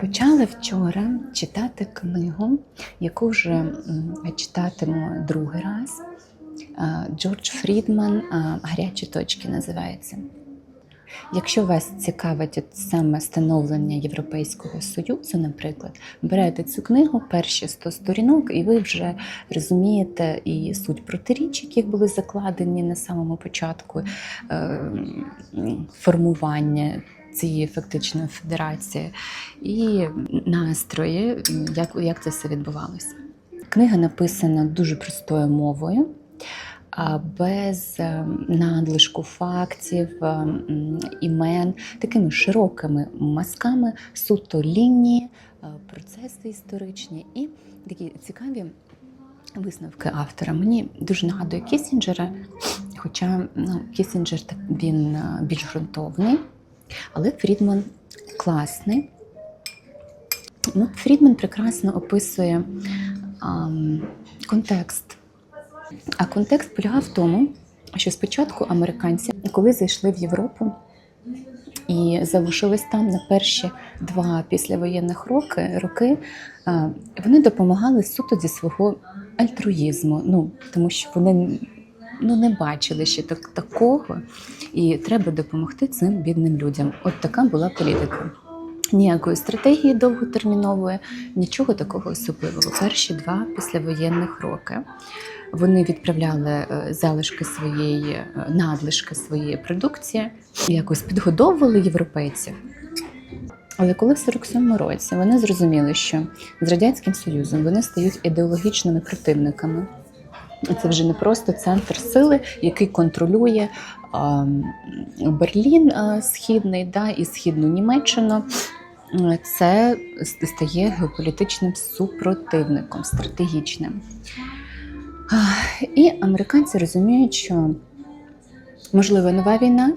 Почала вчора читати книгу, яку вже читатиму другий раз. Джордж Фрідман Гарячі точки називається. Якщо вас цікавить от саме становлення Європейського Союзу, наприклад, берете цю книгу, перші 100 сторінок, і ви вже розумієте і суть протиріч, які були закладені на самому початку е, формування цієї фактичної федерації, і настрої, як, як це все відбувалося. Книга написана дуже простою мовою. Без е, надлишку фактів, е, імен, такими широкими мазками, суто лінії, е, процеси історичні і такі цікаві висновки автора. Мені дуже нагадує Кісінджера, хоча ну, Кісінджер він більш ґрунтовний, але Фрідман класний. Ну, Фрідман прекрасно описує ам, контекст. А контекст полягав в тому, що спочатку американці, коли зайшли в Європу і залишились там на перші два післявоєнних роки, роки, а, вони допомагали суто зі свого альтруїзму. Ну, тому що вони ну, не бачили ще так, такого, і треба допомогти цим бідним людям. От така була політика. Ніякої стратегії довготермінової, нічого такого особливого. Перші два післявоєнних роки вони відправляли е, залишки своєї е, надлишки своєї продукції, якось підгодовували європейців. Але коли в 47-му році вони зрозуміли, що з радянським союзом вони стають ідеологічними противниками. Це вже не просто центр сили, який контролює Берлін східний да, і східну Німеччину. Це стає геополітичним супротивником, стратегічним. І американці розуміють, що можливо нова війна,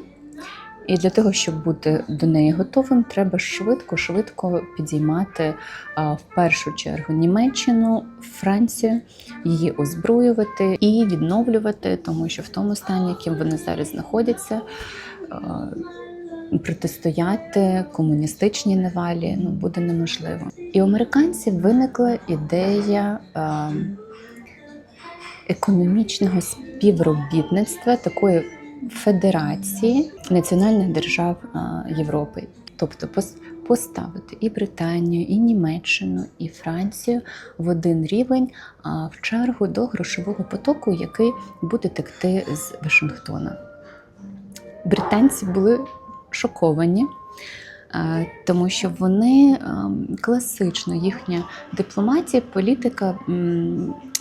і для того, щоб бути до неї готовим, треба швидко-швидко підіймати в першу чергу Німеччину, Францію, її озброювати і відновлювати, тому що в тому стані, яким вони зараз знаходяться, протистояти комуністичній навалі ну, буде неможливо. І у американців виникла ідея. Економічного співробітництва такої федерації національних держав Європи, тобто поставити і Британію, і Німеччину, і Францію в один рівень в чергу до грошового потоку, який буде текти з Вашингтона. Британці були шоковані. А, Тому що вони ем, класично їхня дипломатія, політика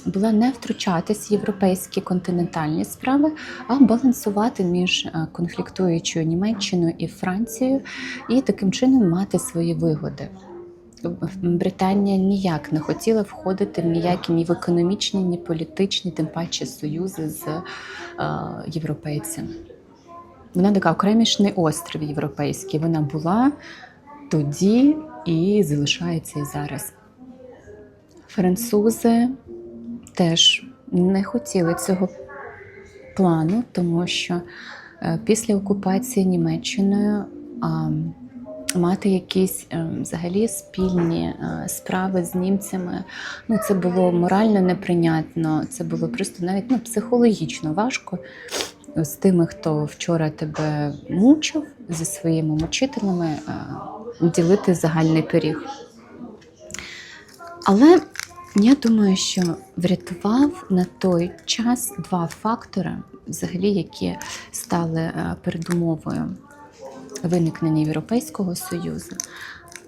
була не втручатись в європейські континентальні справи, а балансувати між е, конфліктуючою Німеччиною і Францією і таким чином мати свої вигоди. Британія ніяк не хотіла входити в ніякі ні в економічні, ні політичні, тим паче союзи з е, європейцями. Вона така окремішний острів європейський. Вона була тоді і залишається і зараз. Французи теж не хотіли цього плану, тому що е, після окупації Німеччиною мати якісь е, взагалі спільні е, справи з німцями, ну це було морально неприйнятно, це було просто навіть ну, психологічно важко з тими, хто вчора тебе мучив зі своїми мучителями, ділити загальний пиріг. Але я думаю, що врятував на той час два фактори, взагалі, які стали е, передумовою виникнення Європейського Союзу.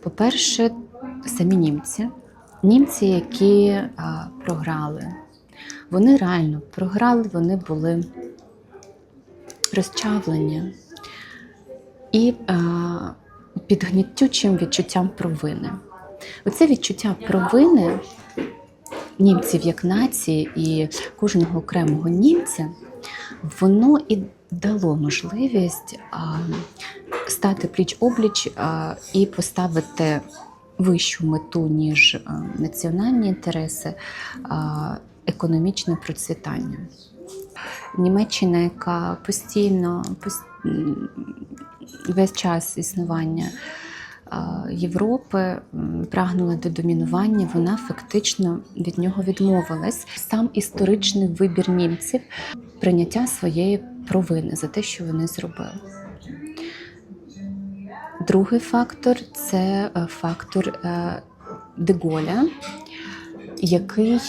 По-перше, самі німці, німці, які е, програли. Вони реально програли, вони були розчавлені і е, під відчуттям провини. Оце відчуття провини німців як нації і кожного окремого німця, воно і дало можливість а, стати пліч обліч а, і поставити вищу мету, ніж а, національні інтереси, а, економічне процвітання. Німеччина, яка постійно пос- весь час існування Європи прагнула до домінування, вона фактично від нього відмовилась. Сам історичний вибір німців прийняття своєї провини за те, що вони зробили. Другий фактор це е, фактор е, Деголя, який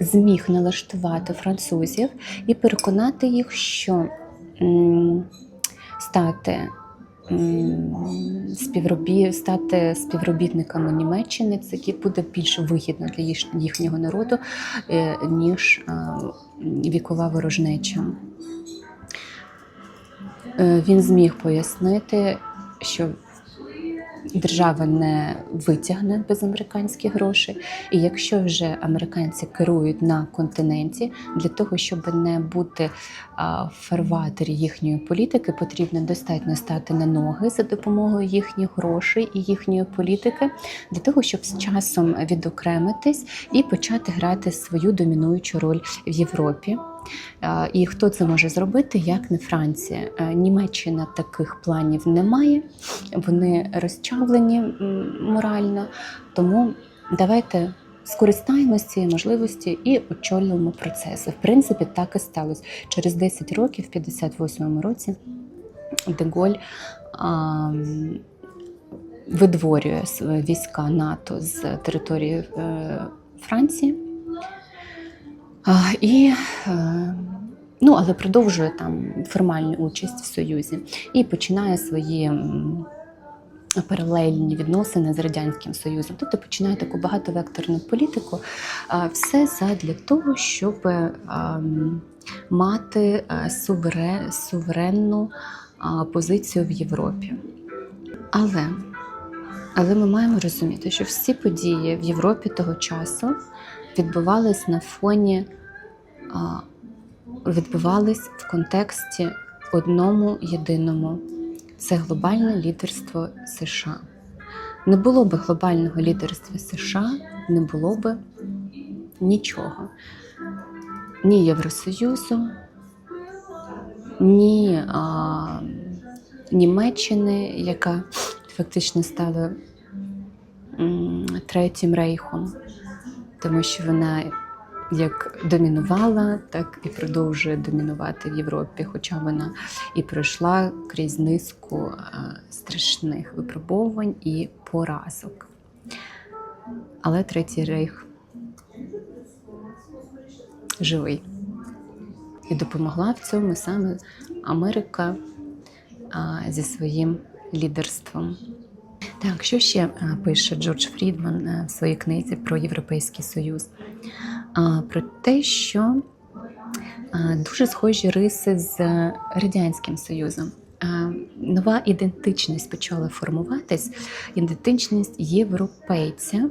зміг налаштувати французів і переконати їх, що стати, співробі... стати співробітниками Німеччини це буде більш вигідно для їхнього народу, е, ніж вікова ворожнеча. Е, Він зміг пояснити, що держава не витягне без американських грошей. І якщо вже американці керують на континенті, для того, щоб не бути в фарватері їхньої політики, потрібно достатньо стати на ноги за допомогою їхніх грошей і їхньої політики, для того, щоб з часом відокремитись і почати грати свою домінуючу роль в Європі. А, І хто це може зробити, як не Франція? Е, Німеччина таких планів не має, вони розчавлені морально. Тому давайте скористаємося цієї можливості і очолюємо процеси. В принципі, так і сталося. Через 10 років, в 58-му році, Деголь а, видворює війська НАТО з території е, Франції. І, е, ну, але продовжує там формальну участь в Союзі і починає свої паралельні відносини з Радянським Союзом. Тобто починає таку багатовекторну політику. Все задля того, щоб е, мати е, суверенну позицію в Європі. Але, але ми маємо розуміти, що всі події в Європі того часу відбувались на фоні, відбувались в контексті одному єдиному це глобальне лідерство США. Не було би глобального лідерства США, не було би нічого. Ні Євросоюзу, ні а, Німеччини, яка фактично стала м, третім рейхом, тому що вона як домінувала, так і продовжує домінувати в Європі, хоча вона і пройшла крізь низку е, страшних випробувань і поразок. Але третій рейх живий. І допомогла в цьому саме Америка а, зі своїм лідерством. Так, що ще е, пише Джордж Фрідман е, в своїй книзі про Європейський Союз? Про те, що дуже схожі риси з Радянським Союзом. Нова ідентичність почала формуватись, ідентичність європейця,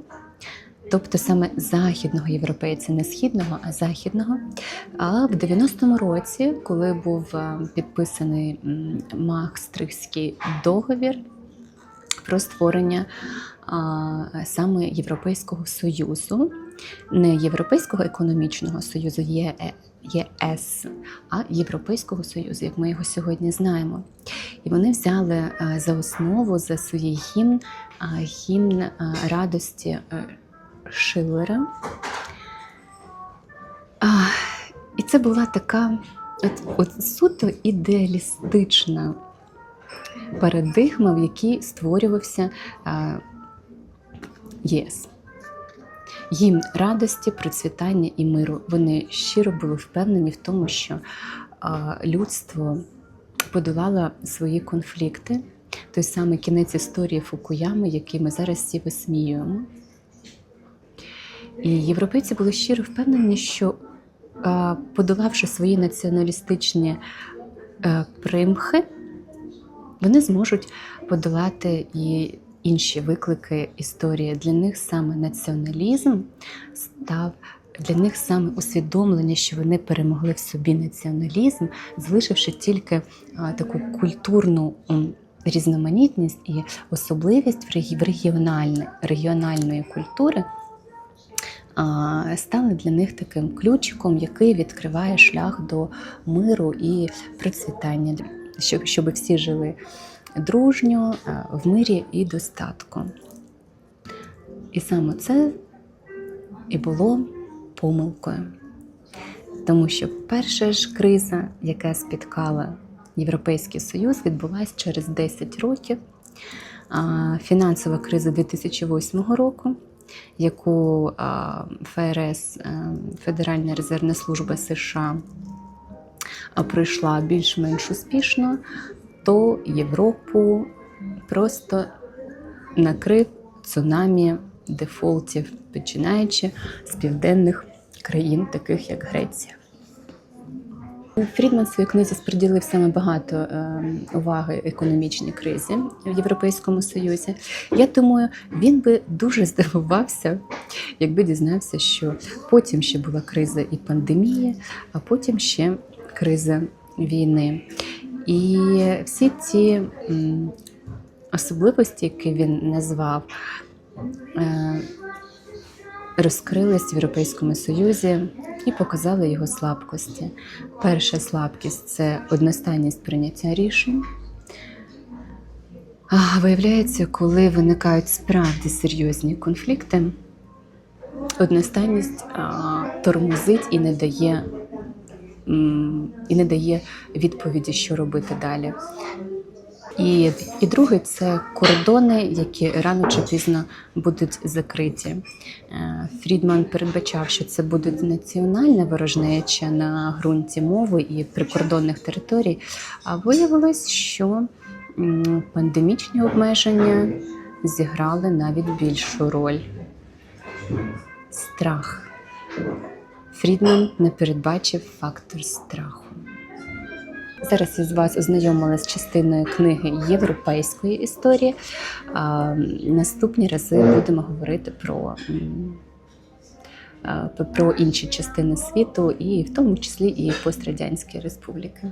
тобто саме західного європейця, не східного, а західного. А в 90-му році, коли був підписаний м, Маастрихтський договір про створення а, саме Європейського Союзу, не Європейського економічного союзу ЄС, а Європейського Союзу, як ми його сьогодні знаємо. І вони взяли а, за основу за свій гімн гімн а, радості е, Шиллера. І це була така от, от суто ідеалістична парадигма, в якій створювався ЄС. Їм радості, процвітання і миру. Вони щиро були впевнені в тому, що людство подолало свої конфлікти, той самий кінець історії Фукуями, який ми зараз всі висміюємо. І європейці були щиро впевнені, що подолавши свої націоналістичні е, примхи, вони зможуть подолати і інші виклики історії. Для них саме націоналізм став для них саме усвідомлення, що вони перемогли в собі націоналізм, залишивши тільки таку культурну різноманітність і особливість в регі- регіональної культури. Стали для них таким ключиком, який відкриває шлях до миру і процвітання, щоб, щоб всі жили дружньо, е, в мирі і достатку. І саме це і було помилкою. Тому що перша ж криза, яка спіткала Європейський Союз, відбулася через 10 років. Фінансова криза 2008 року, яку ФРС, е, Федеральна резервна служба США, пройшла більш-менш успішно, то Європу просто накрив цунамі дефолтів, починаючи з південних країн, таких як Греція. Фрідман в своїй книзі приділив саме багато е, уваги економічній кризі в Європейському Союзі. Я думаю, він би дуже здивувався, якби дізнався, що потім ще була криза і пандемія, а потім ще криза війни. І всі ці особливості, які він назвав, е, розкрились в Європейському Союзі і показали його слабкості. Перша слабкість це одностайність прийняття рішень. Виявляється, коли виникають справді серйозні конфлікти, одностайність тормозить і не дає. І не дає відповіді, що робити далі. І, і друге це кордони, які рано чи пізно будуть закриті. Е, Фрідман передбачав, що це буде національна ворожнеча на ґрунті мови і прикордонних територій. А виявилось, що пандемічні обмеження зіграли навіть більшу роль. Страх. Фрідман не передбачив фактор страху. Зараз я з вас ознайомила з частиною книги європейської історії. А, наступні рази будемо говорити про, про інші частини світу, і в тому числі і пострадянські республіки.